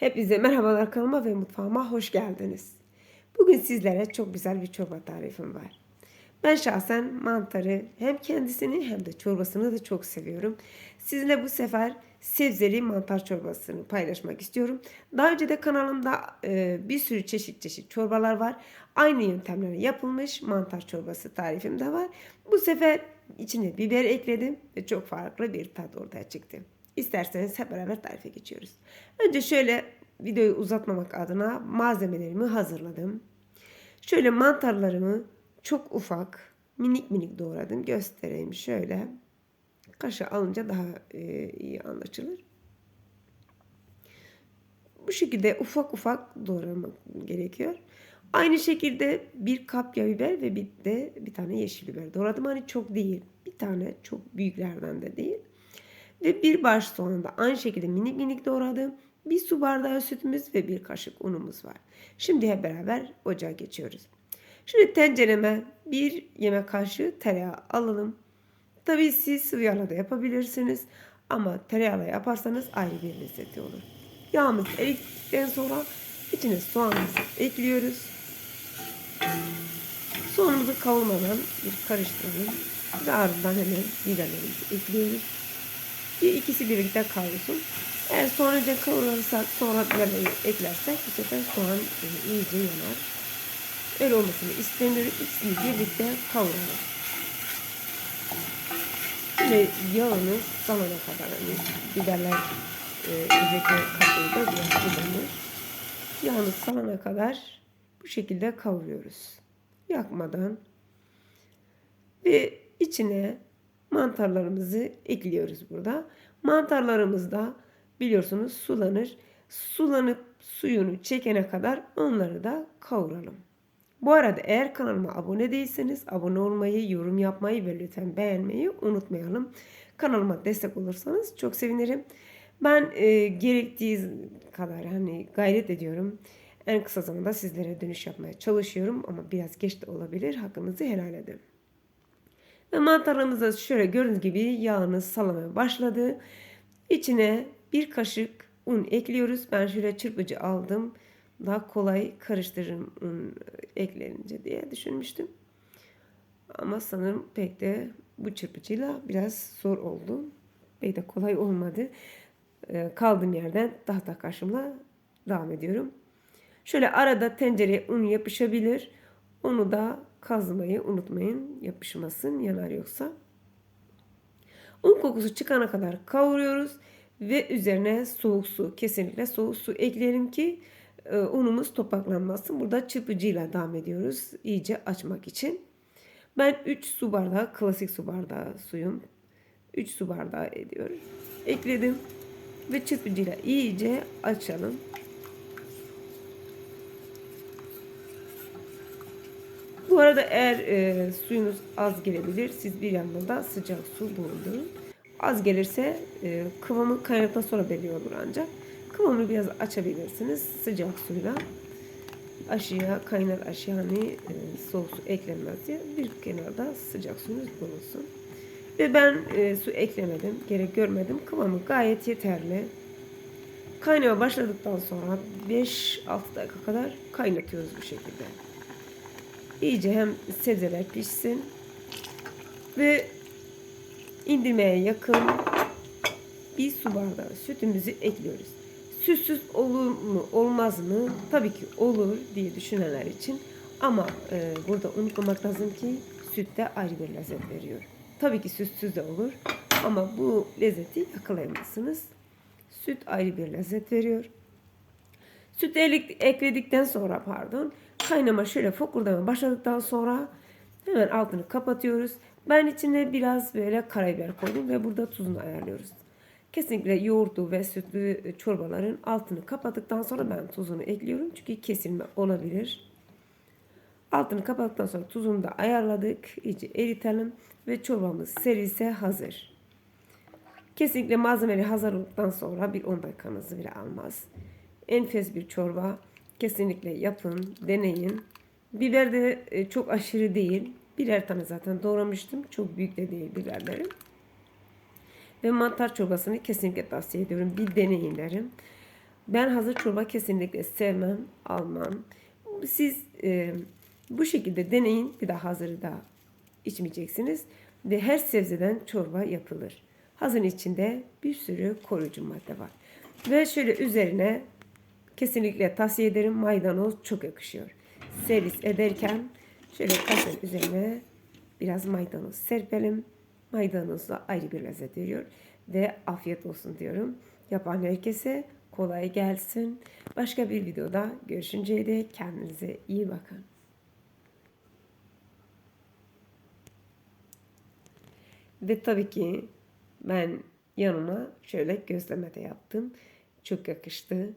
Hepinize merhabalar kanalıma ve mutfağıma hoş geldiniz. Bugün sizlere çok güzel bir çorba tarifim var. Ben şahsen mantarı hem kendisini hem de çorbasını da çok seviyorum. Sizinle bu sefer sebzeli mantar çorbasını paylaşmak istiyorum. Daha önce de kanalımda e, bir sürü çeşit çeşit çorbalar var. Aynı yöntemlerle yapılmış mantar çorbası tarifim de var. Bu sefer içine biber ekledim ve çok farklı bir tat ortaya çıktı. İsterseniz hep beraber tarife geçiyoruz. Önce şöyle videoyu uzatmamak adına malzemelerimi hazırladım. Şöyle mantarlarımı çok ufak, minik minik doğradım. Göstereyim şöyle. Kaşığı alınca daha e, iyi anlaşılır. Bu şekilde ufak ufak doğramak gerekiyor. Aynı şekilde bir kapya biber ve bir de bir tane yeşil biber doğradım. Hani çok değil. Bir tane çok büyüklerden de değil. Ve bir baş soğanı da aynı şekilde minik minik doğradım. Bir su bardağı sütümüz ve bir kaşık unumuz var. Şimdi hep beraber ocağa geçiyoruz. Şimdi tencereme bir yemek kaşığı tereyağı alalım. Tabii siz sıvı yağla da yapabilirsiniz. Ama tereyağla yaparsanız ayrı bir lezzeti olur. Yağımız eridikten sonra içine soğanımızı ekliyoruz. Soğanımızı kavurmadan bir karıştıralım. Ve ardından hemen biberlerimizi ekliyoruz. Bir ikisi birlikte kavrulsun. Eğer soğanca kavurursak biberleri eklersek bu sefer soğan e, iyice yanar. Öyle olmasını istemiyorum. İkisini birlikte kavuralım. Ve yağını salana kadar hani biberler e, özellikle kabuğu biraz kullanılır. Yağını salana kadar bu şekilde kavuruyoruz. Yakmadan ve içine mantarlarımızı ekliyoruz burada. Mantarlarımız da biliyorsunuz sulanır. Sulanıp suyunu çekene kadar onları da kavuralım. Bu arada eğer kanalıma abone değilseniz abone olmayı, yorum yapmayı ve lütfen beğenmeyi unutmayalım. Kanalıma destek olursanız çok sevinirim. Ben e, gerektiği kadar hani gayret ediyorum. En kısa zamanda sizlere dönüş yapmaya çalışıyorum ama biraz geç de olabilir. Hakkınızı helal edin. Ve mantarlarımız şöyle gördüğünüz gibi yağını salamaya başladı. İçine bir kaşık un ekliyoruz. Ben şöyle çırpıcı aldım. Daha kolay karıştırırım un eklenince diye düşünmüştüm. Ama sanırım pek de bu çırpıcıyla biraz zor oldu. Pek de kolay olmadı. Ee, kaldığım yerden tahta kaşımla devam ediyorum. Şöyle arada tencereye un yapışabilir. Onu da kazmayı unutmayın. Yapışmasın yanar yoksa. Un kokusu çıkana kadar kavuruyoruz ve üzerine soğuk su kesinlikle soğuk su ekleyelim ki e, unumuz topaklanmasın. Burada çırpıcıyla devam ediyoruz iyice açmak için. Ben 3 su bardağı klasik su bardağı suyum. 3 su bardağı ediyorum. Ekledim ve çırpıcıyla iyice açalım. Bu arada eğer e, suyunuz az gelebilir, siz bir yandan da sıcak su bulundurun. Az gelirse e, kıvamı kaynadıktan sonra belli olur ancak. Kıvamını biraz açabilirsiniz sıcak suyla. Aşıya, kaynar aşıya hani e, soğuk su eklenmez diye bir kenarda sıcak suyunuz bulunsun. Ve ben e, su eklemedim, gerek görmedim. Kıvamı gayet yeterli. Kaynama başladıktan sonra 5-6 dakika kadar kaynatıyoruz bu şekilde. İyice hem sebzeler pişsin ve indirmeye yakın bir su bardağı sütümüzü ekliyoruz. Sütsüz olur mu olmaz mı? Tabii ki olur diye düşünenler için ama e, burada unutmamak lazım ki süt de ayrı bir lezzet veriyor. Tabii ki sütsüz de olur ama bu lezzeti yakalayamazsınız. Süt ayrı bir lezzet veriyor. Süt ekledikten sonra pardon kaynama şöyle fokurdama başladıktan sonra hemen altını kapatıyoruz. Ben içine biraz böyle karabiber koydum ve burada tuzunu ayarlıyoruz. Kesinlikle yoğurtlu ve sütlü çorbaların altını kapattıktan sonra ben tuzunu ekliyorum. Çünkü kesilme olabilir. Altını kapattıktan sonra tuzunu da ayarladık. İyice eritelim ve çorbamız servise hazır. Kesinlikle malzemeleri hazır olduktan sonra bir 10 dakikanızı bile almaz. Enfes bir çorba. Kesinlikle yapın, deneyin. Biber de e, çok aşırı değil. Birer tane zaten doğramıştım. Çok büyük de değil biberlerim. Ve mantar çorbasını kesinlikle tavsiye ediyorum. Bir deneyin derim. Ben hazır çorba kesinlikle sevmem, almam. Siz e, bu şekilde deneyin. Bir daha hazırı da içmeyeceksiniz. Ve her sebzeden çorba yapılır. Hazırın içinde bir sürü koruyucu madde var. Ve şöyle üzerine kesinlikle tavsiye ederim maydanoz çok yakışıyor. Servis ederken şöyle kasanın üzerine biraz maydanoz serpelim. Maydanozla ayrı bir lezzet veriyor. Ve afiyet olsun diyorum. Yapan herkese kolay gelsin. Başka bir videoda görüşünceye dek kendinize iyi bakın. Ve tabii ki ben yanına şöyle gözleme de yaptım. Çok yakıştı.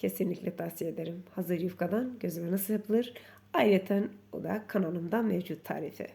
Kesinlikle tavsiye ederim. Hazır yufkadan gözleme nasıl yapılır? Ayrıca o da kanalımda mevcut tarifi.